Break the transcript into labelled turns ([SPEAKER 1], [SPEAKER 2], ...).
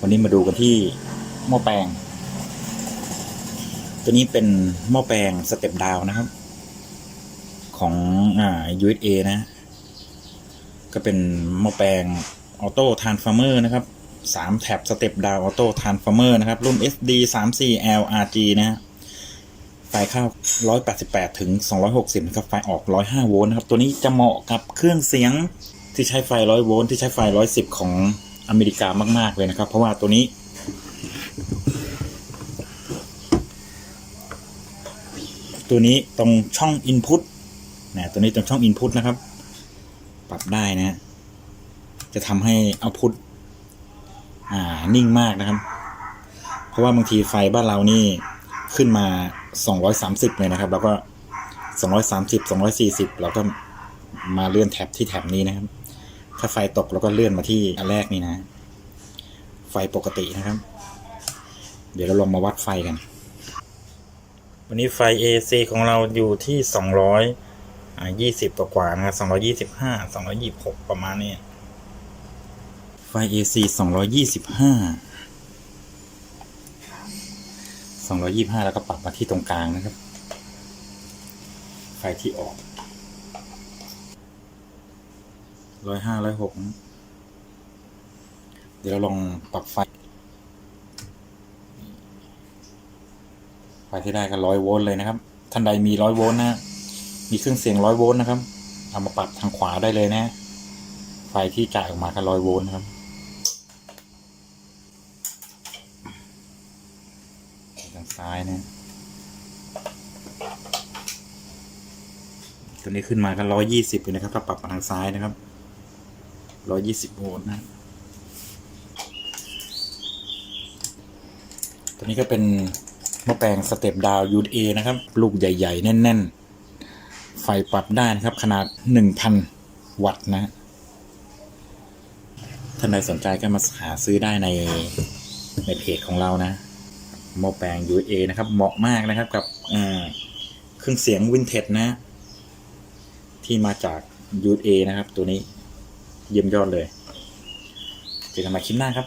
[SPEAKER 1] วันนี้มาดูกันที่หม้อแปลง ตัวนี้เป็นหม้อแปลงสเต็ปดาวนะครับ ของอ่า USA นะ ก็เป็นหม้อแปลงออโต้ทานฟาร์เมอร์นะครับสามแท็บสเต็ปดาวออโต้ทานฟาร์เมอร์นะครับ รุ่น SD 3 4 LRG นะฮะไฟเข้า 188 ถึง 260 นะครับ ไฟออก 105 โวลต์นะครับ ตัวนี้จะเหมาะกับเครื่องเสียงที่ใช้ไฟ 100 โวลต์ที่ใช้ไฟ 110 ของ อเมริกามาก ๆ เลยนะครับ เพราะว่าตัวนี้ ตัวนี้ตรงช่อง Input นะตัวนี้ตรงช่อง Input นะครับ ปรับได้นะ จะทำให้เอาพุทอ่านิ่งมากนะครับ เพราะว่าบางทีไฟบ้านเรานี่ขึ้นมา 230เลยนะครับ แล้วก็ 230 240 เราก็มาเลื่อนแท็บที่แท็บนี้นะครับ ถ้าไฟตกเราก็เลื่อนมาที่อันแรกนี่นะ ไฟปกตินะครับ เดี๋ยวเราลองมาวัดไฟกัน วันนี้ไฟ AC ของเราอยู่ที่200อ่า20กว่านะครับ225 226 ประมาณนี้ ไฟ AC 225 225 แล้วก็ปรับมาที่ตรงกลางนะครับ ไฟที่ออก ร้อยห้าร้อยหกเดี๋ยวเราลองปรับไฟ ไฟที่ได้ก็ร้อยโวลต์เลยนะครับ ท่านใดมีร้อยโวลต์นะ มีเครื่องเสียงร้อยโวลต์นะครับเอามาปรับทางขวาได้เลยนะ ไฟที่จ่ายออกมาก็ร้อยโวลต์นะครับทางซ้ายนะตัวนี้ขึ้นมาก็ร้อยยี่สิบเลยนะครับถ้าปรับมาทางซ้ายนะครับ ร้อยยี่สิบโวลต์นะตัวนี้ก็เป็นหม้อแปลงสเต็ปดาวยูเอนะครับ ลูกใหญ่ ๆ แน่น ๆ ไฟปรับได้นะครับ ขนาดหนึ่งพันวัตต์นะท่านใดสนใจก็มาหาซื้อได้ในในเพจของเรานะหม้อแปลง UA นะครับ เหมาะมากนะครับกับเครื่องเสียงวินเทจนะ ที่มาจาก UA นะครับตัวนี้ เยี่ยมยอดเลย เจอกันใหม่คลิปหน้าครับ